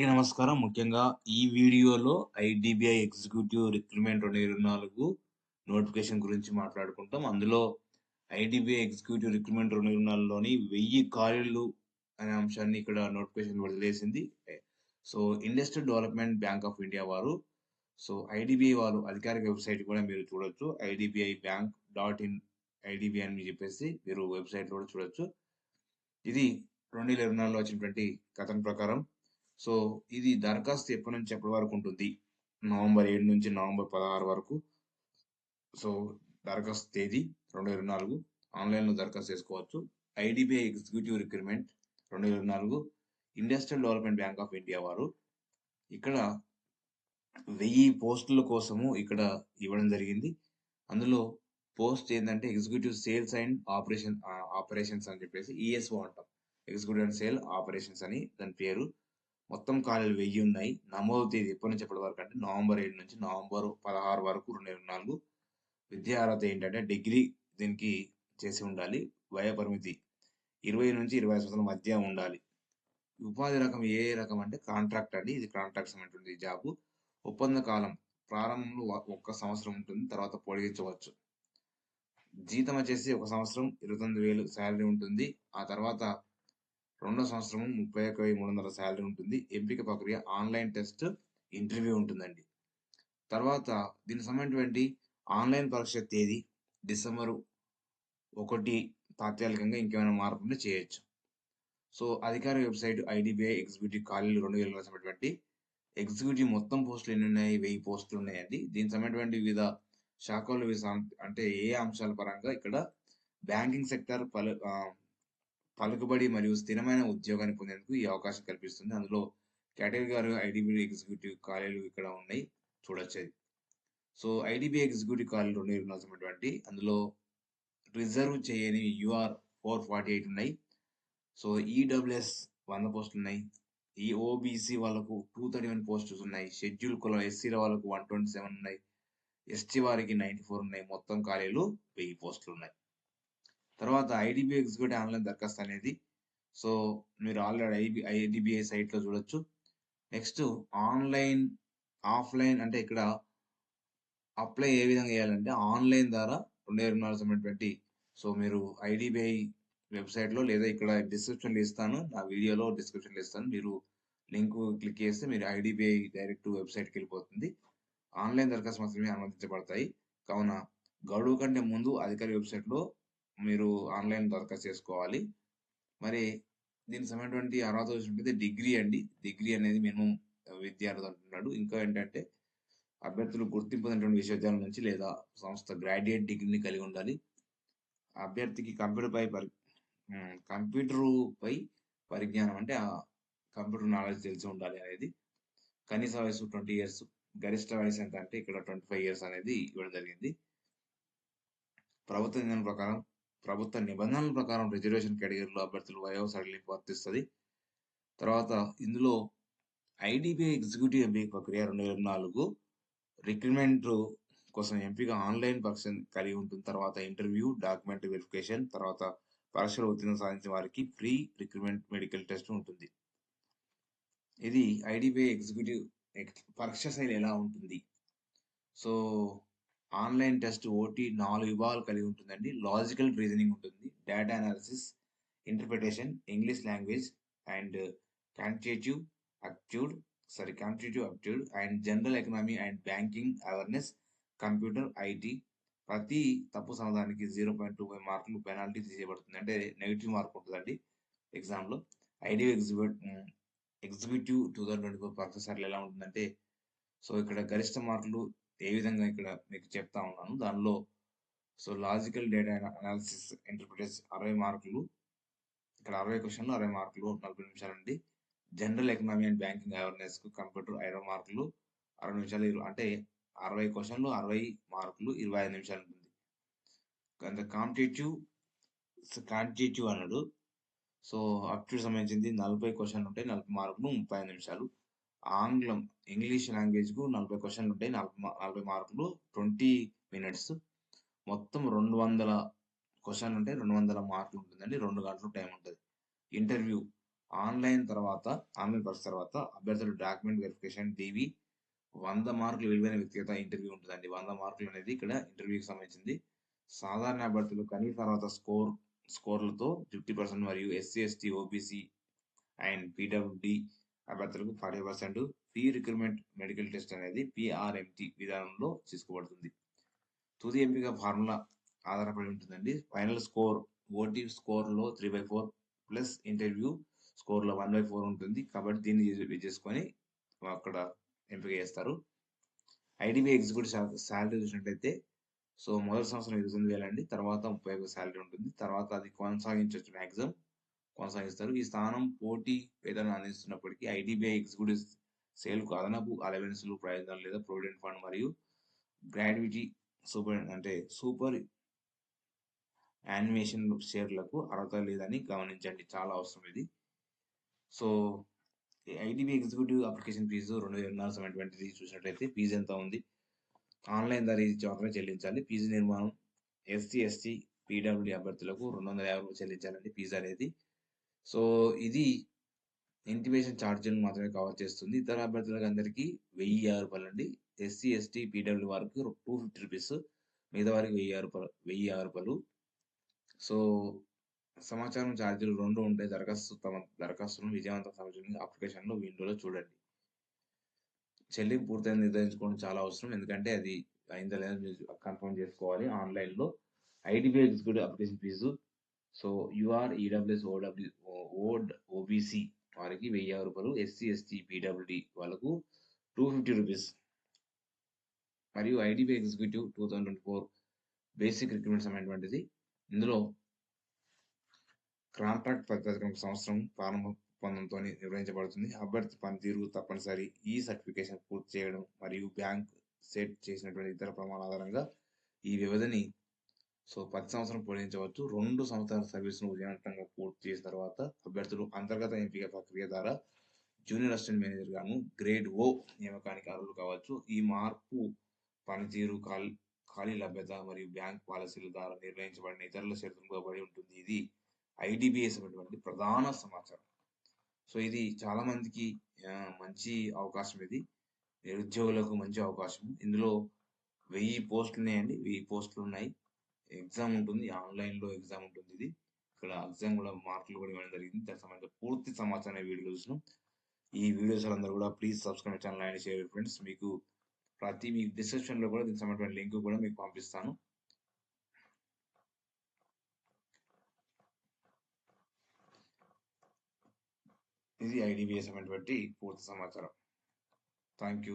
నమస్కారం. ముఖ్యంగా ఈ వీడియోలో ఐడిబిఐ ఎగ్జిక్యూటివ్ రిక్రూట్‌మెంట్ 2024 నోటిఫికేషన్ గురించి మాట్లాడుకుంటాం. అందులో ఐడిబిఐ ఎగ్జిక్యూటివ్ రిక్రూట్‌మెంట్ 2024లోని 1000 ఖాళీలు అనే అంశాన్ని ఇక్కడ నోటిఫికేషన్ వదిలేసింది. So, industrial development bank of India వారు సో, ఐడిబిఐ వారు అధికారిక వెబ్‌సైట్ కూడా మీరు చూడొచ్చు. IDBI bank dot in IDBI అని చెప్పేసి మీరు వెబ్సైట్ కూడా చూడొచ్చు. ఇది 2024లో వచ్చినటువంటి కథన ప్రకారం సో, ఇది దరఖాస్తు ఎప్పటి నుంచి ఎప్పటి వరకు ఉంటుంది? నవంబర్ ఏడు నుంచి నవంబర్ 16 వరకు. సో, దరఖాస్తు తేదీ 2024 ఆన్‌లైన్‌లో దరఖాస్తు చేసుకోవచ్చు. IDBI executive recruitment 2024 industrial development bank of India వారు ఇక్కడ వెయ్యి పోస్టుల కోసము ఇక్కడ ఇవ్వడం జరిగింది. అందులో పోస్ట్ ఏంటంటే executive sales and operation operations అని చెప్పేసి ఈఎస్ఓ అంటాం. ఎగ్జిక్యూటివ్ అండ్ సేల్ ఆపరేషన్స్ అని దాని పేరు. మొత్తం ఖాళీలు వెయ్యి ఉన్నాయి. నమోదు తేదీ ఎప్పటి నుంచి ఎప్పటి వరకు అంటే నవంబర్ ఏడు నుంచి నవంబర్ 16 వరకు 2024. విద్యా అర్హత ఏంటంటే డిగ్రీ దీనికి చేసి ఉండాలి. వయో పరిమితి 20-25 సంవత్సరాల మధ్య ఉండాలి. ఉపాధి రకం ఏ రకం అంటే కాంట్రాక్ట్ అండి. ఇది కాంట్రాక్ట్ సంబంధించిన జాబ్ ఒప్పంద కాలం ప్రారంభంలో ఒక్క సంవత్సరం ఉంటుంది. తర్వాత పొడిగించవచ్చు. జీతం వచ్చేసి ఒక సంవత్సరం ఇరవై తొమ్మిది వేలు శాలరీ ఉంటుంది. ఆ తర్వాత రెండో సంవత్సరం ముప్పై ఒక మూడు వందల శాలరీ ఉంటుంది. ఎంపిక ప్రక్రియ ఆన్‌లైన్ టెస్ట్, ఇంటర్వ్యూ ఉంటుందండి. తర్వాత దీనికి సంబంధించినటువంటి ఆన్‌లైన్ పరీక్ష తేదీ డిసెంబరు ఒకటి తాత్కాలికంగా ఇంకేమైనా మార్పులు చేయొచ్చు. సో, అధికారిక వెబ్‌సైట్ ఐడిబిఐ ఎగ్జిక్యూటివ్ ఖాళీలు 2024లో సంబంధించినటువంటి ఎగ్జిక్యూటివ్ మొత్తం పోస్టులు ఎన్నున్నాయి? 1000 పోస్టులు ఉన్నాయండి. దీనికి సంబంధించినటువంటి వివిధ శాఖలు వివిధ అంటే ఏ అంశాల పరంగా ఇక్కడ బ్యాంకింగ్ సెక్టార్ పలు పలుకుబడి మరియు స్థిరమైన ఉద్యోగాన్ని పొందేందుకు ఈ అవకాశం కల్పిస్తుంది. అందులో కేటగిరీ గారు ఐడీబీఐ ఎగ్జిక్యూటివ్ ఖాళీలు ఇక్కడ ఉన్నాయి. చూడొచ్చేది సో, ఐడీబీఐ ఎగ్జిక్యూటివ్ ఖాళీలు 2024లో సంబంధించినటువంటి అందులో రిజర్వ్ చేయని యూఆర్ 448 ఉన్నాయి. సో, ఈడబ్ల్యూఎస్ 100 పోస్టులున్నాయి. ఈ ఓబీసీ వాళ్ళకు టూ థర్టీ వన్ పోస్టులు ఉన్నాయి. షెడ్యూల్ కులం ఎస్సీల వాళ్ళకు 127 ఉన్నాయి. ఎస్టీ వారికి 94 ఉన్నాయి. మొత్తం ఖాళీలు 1000 పోస్టులున్నాయి. తర్వాత ఐడీబీఐ ఎగ్జిక్యూటివ్ ఆన్‌లైన్ దరఖాస్తు అనేది సో, మీరు ఆల్రెడీ ఐబి ఐడిబిఐ సైట్‌లో చూడొచ్చు. నెక్స్ట్ ఆన్‌లైన్, ఆఫ్‌లైన్ అంటే ఇక్కడ అప్లై ఏ విధంగా చేయాలంటే ఆన్‌లైన్ ద్వారా 2024 సంబంధించినటువంటి సో, మీరు ఐడీబీఐ వెబ్‌సైట్‌లో లేదా ఇక్కడ డిస్క్రిప్షన్‌లో ఇస్తాను. నా వీడియోలో డిస్క్రిప్షన్‌లో ఇస్తాను. మీరు లింకు క్లిక్ చేస్తే మీరు ఐడిబిఐ డైరెక్ట్ వెబ్సైట్కి వెళ్ళిపోతుంది ఆన్‌లైన్ దరఖాస్తు మాత్రమే అనుమతించబడతాయి. కావున గడువు కంటే ముందు అధికారి వెబ్‌సైట్‌లో మీరు ఆన్‌లైన్ దరఖాస్తు చేసుకోవాలి. మరి దీనికి సంబంధించినటువంటి అర్హత చూసినట్లయితే డిగ్రీ అండి. డిగ్రీ అనేది మినిమం విద్యార్థి అంటున్నాడు. ఇంకా ఏంటంటే అభ్యర్థులు గుర్తింపు విశ్వవిద్యాలయం నుంచి లేదా సంస్థ గ్రాడ్యుయేట్ డిగ్రీని కలిగి ఉండాలి. అభ్యర్థికి కంప్యూటర్‌పై పరి హ్మ్. కంప్యూటరుపై పరిజ్ఞానం అంటే కంప్యూటర్ నాలెడ్జ్ తెలిసి ఉండాలి అనేది. కనీస వయసు ట్వంటీ ఇయర్స్. గరిష్ట వయసు ఎంత అంటే ఇక్కడ 25 ఇయర్స్ అనేది ఇవ్వడం జరిగింది. ప్రభుత్వ నిబంధనల ప్రకారం ప్రభుత్వ నిబంధనల ప్రకారం రిజర్వేషన్ కేటగిరీలో అభ్యర్థులు వయో సడలింపు వర్తిస్తుంది తర్వాత ఇందులో ఐడీబీఐ ఎగ్జిక్యూటివ్ ఎంపిక ప్రక్రియ 2024 రిక్రూట్‌మెంట్ కోసం ఎంపిక ఆన్‌లైన్ పరీక్ష కలిగి ఉంటుంది. తర్వాత ఇంటర్వ్యూ, డాక్యుమెంట్ వెరిఫికేషన్, తర్వాత పరీక్షలో ఉత్తీర్ణం సాధించిన వారికి ప్రీ రిక్రూట్‌మెంట్ మెడికల్ టెస్ట్ ఉంటుంది. ఇది ఐడీబీఐ ఎగ్జిక్యూటివ్ పరీక్ష శైలి ఎలా ఉంటుంది? సో, ఆన్‌లైన్ టెస్ట్ ఓటీ నాలుగు విభాగాలు కలిగి ఉంటుందండి. లాజికల్ రీజనింగ్ ఉంటుంది. Data analysis, interpretation, English language and quantitative aptitude sorry quantitative aptitude and general economy and banking awareness, computer, IT ప్రతి తప్పు సమాధానానికి 0.25 మార్కులు పెనాల్టీ తీసేయబడుతుంది. అంటే నెగిటివ్ మార్క్ ఉంటుందండి ఎగ్జామ్‌లో. ఐడీబీఐ ఎగ్జిక్యూట్ హ్మ్. ఎగ్జిక్యూటివ్ 2024 పరీక్ష శైలి ఎలా ఉంటుందంటే సో, ఇక్కడ గరిష్ట మార్కులు ఏ విధంగా ఇక్కడ మీకు చెప్తా ఉన్నాను. దానిలో so, logical data analysis, interpretation అరవై మార్కులు. ఇక్కడ అరవై క్వశ్చన్లు అరవై మార్కులు 40 నిమిషాలండి. జనరల్ ఎకనామీ అండ్ బ్యాంకింగ్ అవేర్‌నెస్‌కు కంప్యూటర్ 20 మార్కులు 60 నిమిషాలు ఇరవై అంటే అరవై క్వశ్చన్లు అరవై మార్కులు 25 నిమిషాలు ఉంటుంది. అంత కాంపిటేటివ్ కాంపిటేటివ్ అన్నాడు. సో, అప్టిట్యూడ్ సంబంధించింది నలభై క్వశ్చన్ ఉంటాయి. 40 మార్కులు 35 నిమిషాలు. ఆంగ్లం ఇంగ్లీష్ లాంగ్వేజ్‌కు నలభై క్వశ్చన్లు ఉంటాయి. నలభై నలభై మార్కులు 20 మినిట్స్. మొత్తం 200 క్వెషన్‌లు ఉంటాయి. 200 మార్కులు ఉంటుందండి. రెండు గంటలు టైం ఉంటుంది ఇంటర్వ్యూ ఆన్లైన్ తర్వాత ఆన్లైన్ పరీక్ష తర్వాత అభ్యర్థులు డాక్యుమెంట్ వెరిఫికేషన్ డివి వంద మార్కులు విలువైన వ్యక్తిగత ఇంటర్వ్యూ ఉంటుందండి వంద మార్కులు అనేది ఇక్కడ ఇంటర్వ్యూకి సంబంధించింది సాధారణ అభ్యర్థులు కనీస తర్వాత స్కోర్ స్కోర్లతో ఫిఫ్టీ పర్సెంట్ మరియు SC ST OBC and PWD అభ్యర్థులకు forty percent fee recruitment medical test అనేది పిఆర్ఎంటి విధానంలో తీసుకోబడుతుంది తుది ఎంపిక ఫార్ములా ఆధారపడి ఉంటుందండి. Final score OT స్కోర్లో three by four plus interview స్కోర్లో one by four ఉంటుంది. కాబట్టి దీన్ని చేసుకొని అక్కడ ఎంపిక చేస్తారు. ఐడిబి ఎగ్జిక్యూటివ్ శాలరీ చూసినట్టయితే సో మొదటి సంవత్సరం ఇరవై తొమ్మిది వేలండి. తర్వాత ముప్పై ఒక శాలరీ ఉంటుంది. తర్వాత అది కొనసాగించవచ్చు మ్యాక్సిమం కొనసాగిస్తారు. ఈ స్థానం పోటీ వేతనం అందిస్తున్నప్పటికీ ఐటీబీఐ ఎగ్జిక్యూటివ్ సేల్కు అదనపు అలవెన్స్లు ప్రయోజనాలు లేదా ప్రొవిడెంట్ ఫండ్ మరియు గ్రాడ్యుటీ సూపర్ అంటే సూపర్ యానిమేషన్ షేర్లకు అర్హత లేదని గమనించండి. చాలా అవసరం ఇది. So IDBI executive application fee రెండు వేల నాలుగు సెవెన్ ట్వంటీ చూసినట్టయితే ఫీజు ఎంత ఉంది? ఆన్లైన్ ధర మాత్రమే చెల్లించాలి. ఫీజు నిర్మాణం ఎస్సీ ఎస్టీ పీడబ్ల్యూడి అభ్యర్థులకు రెండు వందల యాభై చెల్లించాలండి ఫీజు అనేది. సో ఇది ఇంటిమేషన్ ఛార్జీలు మాత్రమే కవర్ చేస్తుంది. ఇతర అభ్యర్థులకు అందరికీ వెయ్యి ఆరు రూపాయలు అండి ఎస్సీ ఎస్టీ పీడబ్ల్యూ వారికి టూ ఫిఫ్టీ రూపీస్. మిగతా వారికి వెయ్యి ఆరు రూపాయలు వెయ్యి ఆరు రూపాయలు. సో సమాచారం ఛార్జీలు రెండు ఉంటాయి దరఖాస్తు తమ దరఖాస్తును విజయవంతం సమర్పించి అప్లికేషన్లో విండోలో చూడండి. చెల్లింపు పూర్తయింది నిర్ధారించుకోవడం చాలా అవసరం. ఎందుకంటే అది అయిందా లేదా కన్ఫర్మ్ చేసుకోవాలి ఆన్లైన్లో. IDBI executive application fee so UR EWS OW ఓడ్ ఓబీసీ వారికి వెయ్యి ఆరు రూపాయలు ఎస్సీ ఎస్టీ పీడబ్ల్యూడి వాళ్ళకు టూ ఫిఫ్టీ రూపీస్. మరియు IDB executive two thousand twenty four basic recruitments అనేటువంటిది ఇందులో కాంట్రాక్ట్ పద్ధతి సంవత్సరం ప్రారంభ ఒప్పందంతో నిర్వహించబడుతుంది. అభ్యర్థి పనితీరు తప్పనిసరి ఈ సర్టిఫికేషన్ పూర్తి చేయడం మరియు బ్యాంక్ సెట్ చేసినటువంటి ఇతర ప్రమాణాల ఆధారంగా ఈ వ్యవధిని సో పది సంవత్సరం పొడిగించవచ్చు రెండు సంవత్సరాల సర్వీస్ను విజయవంతంగా పూర్తి చేసిన తర్వాత అభ్యర్థులు అంతర్గత ఎంపిక ప్రక్రియ ద్వారా జూనియర్ అసిస్టెంట్ మేనేజర్ గాను గ్రేడ్ ఓ నియామకానికి అర్హులు కావచ్చు. ఈ మార్పు పనితీరు ఖాళీ ఖాళీ లభ్యత మరియు బ్యాంక్ పాలసీల ద్వారా నిర్ణయించబడిన ఇతరుల షరతులు పడి ఉంటుంది. ఇది ఐడిబిఎస్ అనేటువంటి ప్రధాన సమాచారం. సో ఇది చాలా మందికి మంచి అవకాశం ఇది. నిరుద్యోగులకు మంచి అవకాశం. ఇందులో వెయ్యి పోస్టులు ఉన్నాయండి వెయ్యి పోస్టులు ఉన్నాయి ఎగ్జామ్ ఉంటుంది. ఆన్లైన్లో ఎగ్జామ్ ఉంటుంది ఇది. ఇక్కడ ఎగ్జామ్ కూడా మార్కులు కూడా ఇవ్వడం జరిగింది. దానికి సంబంధించిన పూర్తి సమాచారం వీడియో చూసిన ఈ వీడియోస్ అందరూ కూడా please subscribe channel and share friends. మీకు ప్రతి మీ డిస్క్రిప్షన్లో కూడా దీనికి సంబంధించిన లింక్ కూడా మీకు పంపిస్తాను. ఇది ఐడిబిఎస్ అనేటువంటి పూర్తి సమాచారం. Thank you